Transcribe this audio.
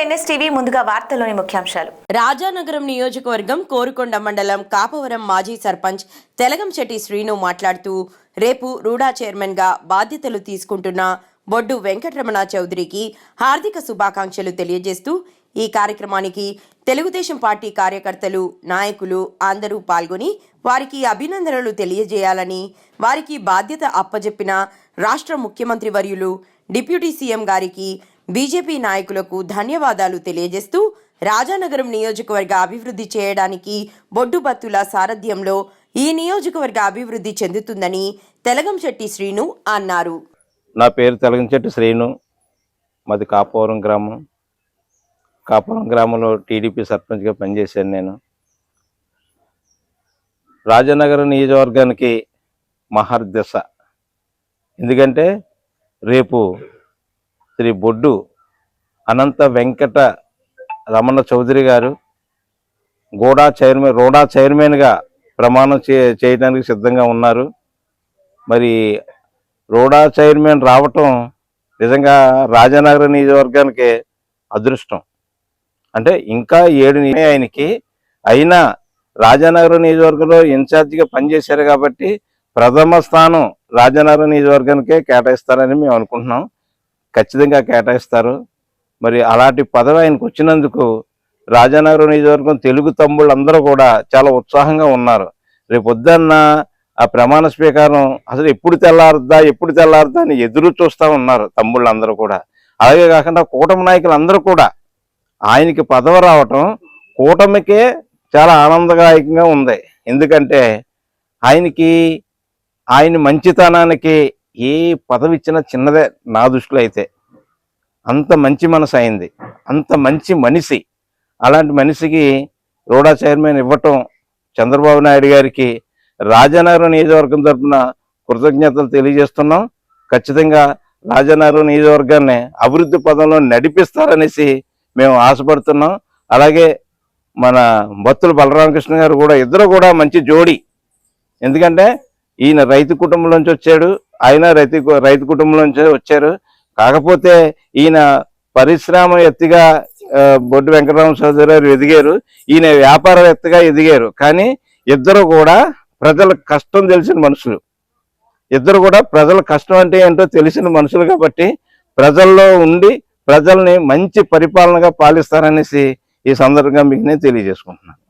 NSTV ముందుగా వార్తల్లోని ముఖ్యాంశాలు. రాజానగరం నియోజకవర్గం కోరుకొండ మండలం కాపవరం మాజీ సర్పంచ్ తెలగంశెట్టి శ్రీను మాట్లాడుతూ రేపు రూడా చైర్మన్గా బాధ్యతలు తీసుకుంటున్న బొడ్డు వెంకటరమణ చౌదరికి హార్దిక శుభాకాంక్షలు తెలియజేస్తూ ఈ కార్యక్రమానికి తెలుగుదేశం పార్టీ కార్యకర్తలు నాయకులు అందరూ పాల్గొని వారికి అభినందనలు తెలియజేయాలని వారికి బాధ్యత అప్పజెప్పిన రాష్ట్ర ముఖ్యమంత్రి వర్యులు డిప్యూటీ సీఎం గారికి బీజేపీ నాయకులకు ధన్యవాదాలు తెలియజేస్తూ రాజానగరం నియోజకవర్గ అభివృద్ధి చేయడానికి బొడ్డుబత్తుల సారథ్యంలో ఈ నియోజకవర్గ అభివృద్ధి చెందుతుందని తెలగంశెట్టి శ్రీను అన్నారు. నా పేరు తెలగంశెట్టి శ్రీను. మాది కాపవరం గ్రామం. కాపవరం గ్రామంలో టీడీపీ సర్పంచ్గా పనిచేశాను నేను. రాజానగరం నియోజకవర్గానికి మహర్దశ. ఎందుకంటే రేపు శ్రీ బొడ్డు అనంత వెంకట రమణ చౌదరి గారు గోడా చైర్మన్ రోడా చైర్మన్గా ప్రమాణం చే చేయడానికి సిద్ధంగా ఉన్నారు. మరి రోడా చైర్మన్ రావటం నిజంగా రాజానగర నియోజకవర్గానికి అదృష్టం. అంటే ఇంకా ఏడు ఆయనకి. అయినా రాజానగర నియోజకవర్గంలో ఇన్ఛార్జిగా పనిచేశారు కాబట్టి ప్రథమ స్థానం రాజనగర నియోజకవర్గానికే కేటాయిస్తారని మేము అనుకుంటున్నాం. ఖచ్చితంగా కేటాయిస్తారు. మరి అలాంటి పదవి ఆయనకు వచ్చినందుకు రాజానగరం నియోజకవర్గం తెలుగు తమ్ముళ్ళందరూ కూడా చాలా ఉత్సాహంగా ఉన్నారు. రేపు ఆ ప్రమాణ స్వీకారం అసలు ఎప్పుడు తెల్లారుద్దా ఎప్పుడు తెల్లారుద్దా అని ఎదురు చూస్తా ఉన్నారు తమ్ముళ్ళందరూ కూడా. అలాగే కాకుండా కూటమి నాయకులు అందరూ కూడా ఆయనకి పదవి రావటం కూటమికే చాలా ఆనందదాయకంగా ఉంది. ఎందుకంటే ఆయనకి ఆయన మంచితనానికి ఏ పదవి ఇచ్చినా చిన్నదే నా దృష్టిలో అయితే. అంత మంచి మనసు అయింది. అంత మంచి మనిషి. అలాంటి మనిషికి రోడా చైర్మన్ ఇవ్వటం చంద్రబాబు నాయుడు గారికి రాజానగరం నియోజకవర్గం తరఫున కృతజ్ఞతలు తెలియజేస్తున్నాం. ఖచ్చితంగా రాజానగరం నియోజకవర్గాన్ని అభివృద్ధి పదంలో నడిపిస్తారనేసి మేము ఆశపడుతున్నాం. అలాగే మన భక్తులు బలరామకృష్ణ గారు కూడా ఇద్దరు కూడా మంచి జోడి. ఎందుకంటే ఈయన రైతు కుటుంబం నుంచి వచ్చాడు. ఆయన రైతు రైతు కుటుంబం నుంచి వచ్చారు. కాకపోతే ఈయన పరిశ్రమవేత్తగా ఎత్తిగా బొడ్డు వెంకటరామ చౌదరి గారు ఎదిగారు. ఈయన వ్యాపారవేత్తగా ఎదిగారు. కానీ ఇద్దరు కూడా ప్రజల కష్టం తెలిసిన మనుషులు. ఇద్దరు కూడా ప్రజల కష్టం అంటే ఏంటో తెలిసిన మనుషులు కాబట్టి ప్రజల్లో ఉండి ప్రజల్ని మంచి పరిపాలనగా పాలిస్తారనేసి ఈ సందర్భంగా మీకు నేను తెలియజేసుకుంటున్నాను.